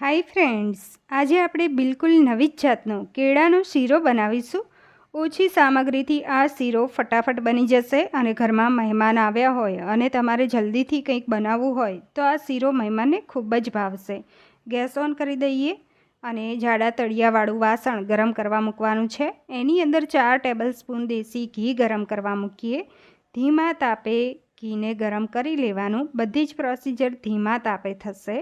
Hi friends, આજે આપણે બિલકુલ નવી જ જાતનો કેળાનો શીરો બનાવીશું. ઓછી સામગ્રીથી આ શીરો ફટાફટ બની જશે અને ઘરમાં મહેમાન આવ્યા હોય અને તમારે જલ્દીથી કંઈક બનાવવું હોય તો આ શીરો મહેમાનને ખૂબ જ ભાવશે. ગેસ ઓન કરી દઈએ અને જાડા તળિયાવાળું વાસણ ગરમ કરવા મૂકવાનું છે. એની અંદર ચાર ટેબલ સ્પૂન દેશી ઘી ગરમ કરવા મૂકીએ. ધીમા તાપે ઘીને ગરમ કરી લેવાનું. બધી જ પ્રોસિજર ધીમા તાપે થશે.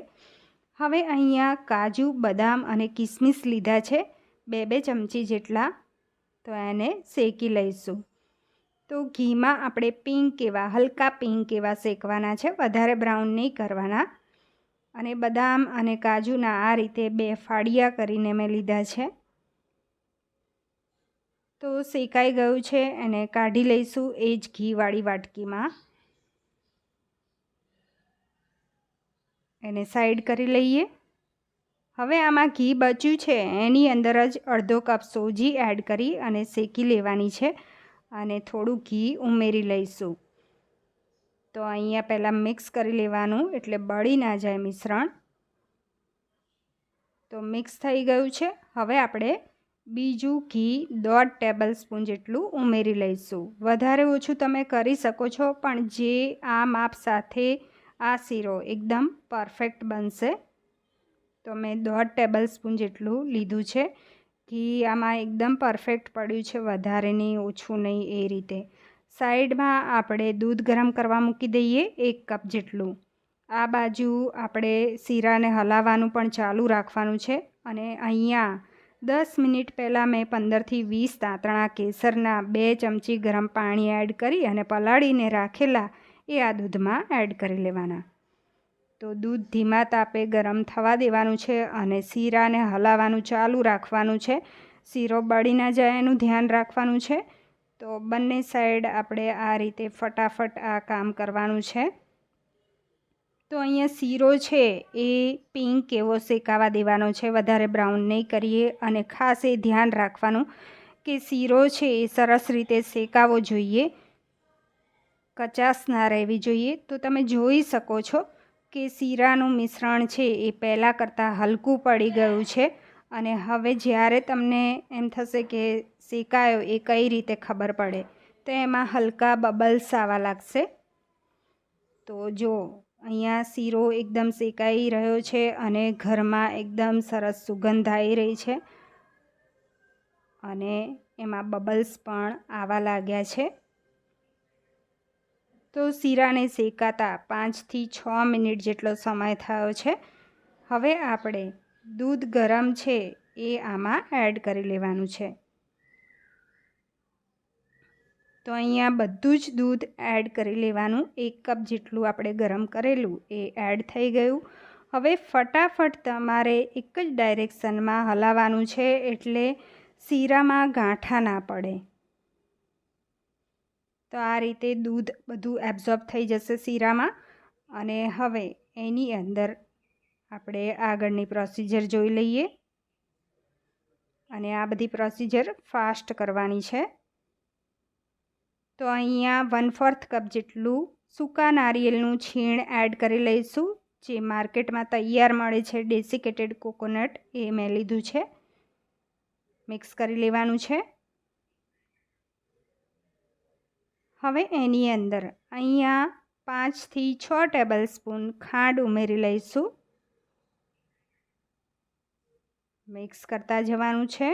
હવે અહીંયા કાજુ, બદામ અને કિસમિસ લીધા છે. બે બે ચમચી જેટલા. તો એને શેકી લઈશું. તો ઘીમાં આપણે પિંક એવા, હલકા પિંક એવા શેકવાના છે. વધારે બ્રાઉન નહીં કરવાના. અને બદામ અને કાજુના આ રીતે બે ફાળિયા કરીને મેં લીધા છે. તો શેકાઈ ગયું છે. એને કાઢી લઈશું એ જ ઘીવાળી વાટકીમાં. એને સાઈડ કરી લઈએ. હવે આમાં ઘી બચ્યું છે, એની અંદર જ અડધો કપ સોજી એડ કરી અને શેકી લેવાની છે અને થોડું ઘી ઉમેરી લઈશું. તો અહીંયા પહેલાં મિક્સ કરી લેવાનું, એટલે બળી ના જાય મિશ્રણ. તો મિક્સ થઈ ગયું છે. હવે આપણે બીજું ઘી દોઢ ટેબલ સ્પૂન જેટલું ઉમેરી લઈશું. વધારે ઓછું તમે કરી શકો છો, પણ જે આ માપ સાથે આ શીરો એકદમ પરફેક્ટ બનશે. તો મેં દોઢ ટેબલ સ્પૂન જેટલું લીધું છે. ઘી આમાં એકદમ પરફેક્ટ પડ્યું છે, વધારે નહીં, ઓછું નહીં, એ રીતે. સાઈડમાં આપણે દૂધ ગરમ કરવા મૂકી દઈએ, એક કપ જેટલું. આ બાજુ આપણે શીરાને હલાવવાનું પણ ચાલુ રાખવાનું છે અને અહીંયા દસ મિનિટ પહેલાં મેં પંદરથી વીસ તાંતણા કેસરના બે ચમચી ગરમ પાણી એડ કરી અને પલાળીને રાખેલા એ આ દૂધમાં એડ કરી લેવાના. તો દૂધ ધીમા તાપે ગરમ થવા દેવાનું છે અને શીરાને હલાવવાનું ચાલુ રાખવાનું છે. શીરો બળી ના જાય એનું ધ્યાન રાખવાનું છે. તો બંને સાઈડ આપણે આ રીતે ફટાફટ આ કામ કરવાનું છે. તો અહીંયા શીરો છે એ પિંક એવો શેકાવા દેવાનો છે. વધારે બ્રાઉન નહીં કરીએ અને ખાસ એ ધ્યાન રાખવાનું કે શીરો છે એ સરસ રીતે શેકાવો જોઈએ. કચાસ ના રહેવી જોઈએ. તો તમે જોઈ શકો છો કે શીરાનું મિશ્રણ છે એ પહેલાં કરતાં હલકું પડી ગયું છે. અને હવે જ્યારે તમને એમ થશે કે શેકાયો એ કઈ રીતે ખબર પડે, તો એમાં હલકા બબલ્સ આવવા લાગશે. તો જો, અહીંયા શીરો એકદમ શેકાઈ રહ્યો છે અને ઘરમાં એકદમ સરસ સુગંધ આવી રહી છે. અને એમાં બબલ્સ પણ આવવા લાગ્યા છે. તો શીરાને શેકાતા પાંચથી છ મિનિટ જેટલો સમય થયો છે. હવે આપણે દૂધ ગરમ છે એ આમાં એડ કરી લેવાનું છે. તો અહીંયા બધું જ દૂધ એડ કરી લેવાનું. એક કપ જેટલું આપણે ગરમ કરેલું એ એડ થઈ ગયું. હવે ફટાફટ તમારે એક જ ડાયરેક્શનમાં હલાવવાનું છે એટલે શીરામાં ગાંઠા ના પડે. તો આ રીતે દૂધ બધું એબ્ઝોર્બ થઈ જશે શીરામાં. અને હવે એની અંદર આપણે આગળની પ્રોસિજર જોઈ લઈએ. અને આ બધી પ્રોસિજર ફાસ્ટ કરવાની છે. તો અહીંયા વન ફોર્થ કપ જેટલું સૂકા નારિયેળનું છીણ એડ કરી લઈશું, જે માર્કેટમાં તૈયાર મળે છે ડેસિકેટેડ કોકોનટ એ મેં લીધું છે. મિક્સ કરી લેવાનું છે. હવે એની અંદર અહીંયા પાંચથી છ ટેબલ સ્પૂન ખાંડ ઉમેરી લઈશું. મિક્સ કરતા જવાનું છે.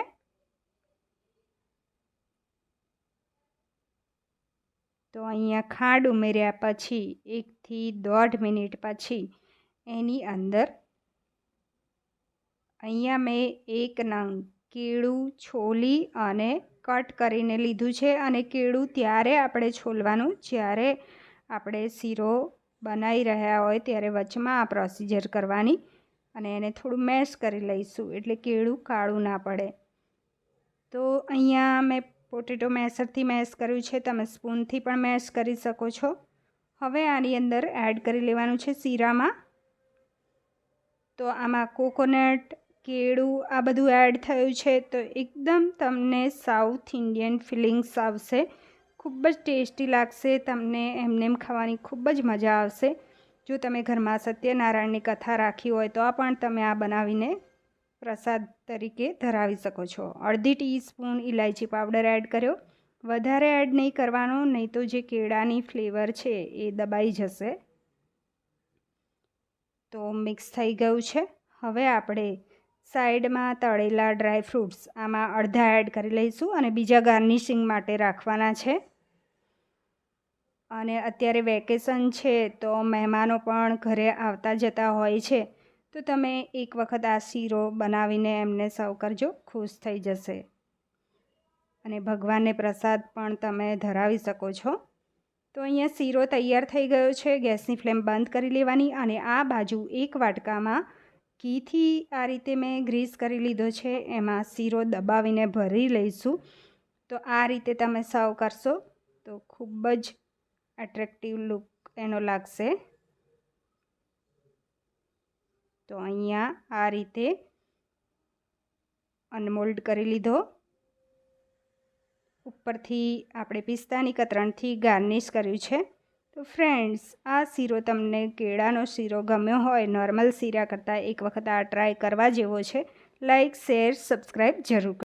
તો અહીંયા ખાંડ ઉમેર્યા પછી એકથી દોઢ મિનિટ પછી એની અંદર અહીંયા મેં એક નંગ કેળું છોલી અને કટ કરીને લીધું છે અને કેળું ત્યારે આપણે છોલવાનું. જ્યારે આપણે શીરો બનાવી રહ્યા હોય ત્યારે વચમાં આ પ્રોસિજર કરવાની અને એને થોડું મેશ કરી લઈશું એટલે કેળું કાળું ના પડે. તો અહીંયા મેં પોટેટો મેસરથી મેશ કર્યું છે. તમે સ્પૂનથી પણ મેશ કરી શકો છો. હવે આની અંદર એડ કરી લેવાનું છે શીરામાં. તો આમાં કોકોનટ કેળું આ બધું એડ થયું છે, તો એકદમ તમને સાઉથ ઇન્ડિયન ફિલિંગ્સ આવશે. ખૂબ જ ટેસ્ટી લાગશે તમને, એમને એમ ખાવાની ખૂબ જ મજા આવશે. જો તમે ઘરમાં સત્યનારાયણની કથા રાખી હોય, તો પણ તમે આ બનાવીને પ્રસાદ તરીકે ધરાવી શકો છો. અડધી ટીસ્પૂન ઇલાયચી પાવડર એડ કર્યો. વધારે એડ નહીં કરવાનો, નહીં તો જે કેળાની ફ્લેવર છે, એ દબાઈ જશે. તો મિક્સ થઈ ગયું છે. હવે આપણે સાઈડમાં તળેલા ડ્રાય ફ્રૂટ્સ. આમાં અડધા એડ કરી લઈશું અને બીજા ગાર્નિશિંગ માટે રાખવાના છે. અને અત્યારે વેકેશન છે તો મહેમાનો પણ ઘરે આવતા જતા હોય છે. તો તમે એક વખત આ શીરો બનાવીને એમને સર્વ કરજો, ખુશ થઈ જશે. અને ભગવાનને પ્રસાદ પણ તમે ધરાવી શકો છો. તો અહીંયા શીરો તૈયાર થઈ ગયો છે, ગેસની ફ્લેમ બંધ કરી લેવાની અને આ બાજુ એક વાટકામાં ઘીથી આ રીતે મેં ગ્રીસ કરી લીધો છે, એમાં શીરો દબાવીને ભરી લઈશું. તો આ રીતે તમે સર્વ કરશો, તો ખૂબ જ એટ્રેક્ટિવ લુક એનો લાગશે. તો અહીંયા આ રીતે અનમોલ્ડ કરી લીધો. ઉપરથી આપણે પિસ્તાની કતરણથી ગાર્નિશ કર્યું છે. તો ફ્રેન્ડ્સ, આ શીરો તમને કેળાનો શીરો ગમ્યો હોય, નોર્મલ શીરા કરતાં એક વખત આ ટ્રાય કરવા જેવો છે. લાઇક શેર, સબસ્ક્રાઈબ જરૂર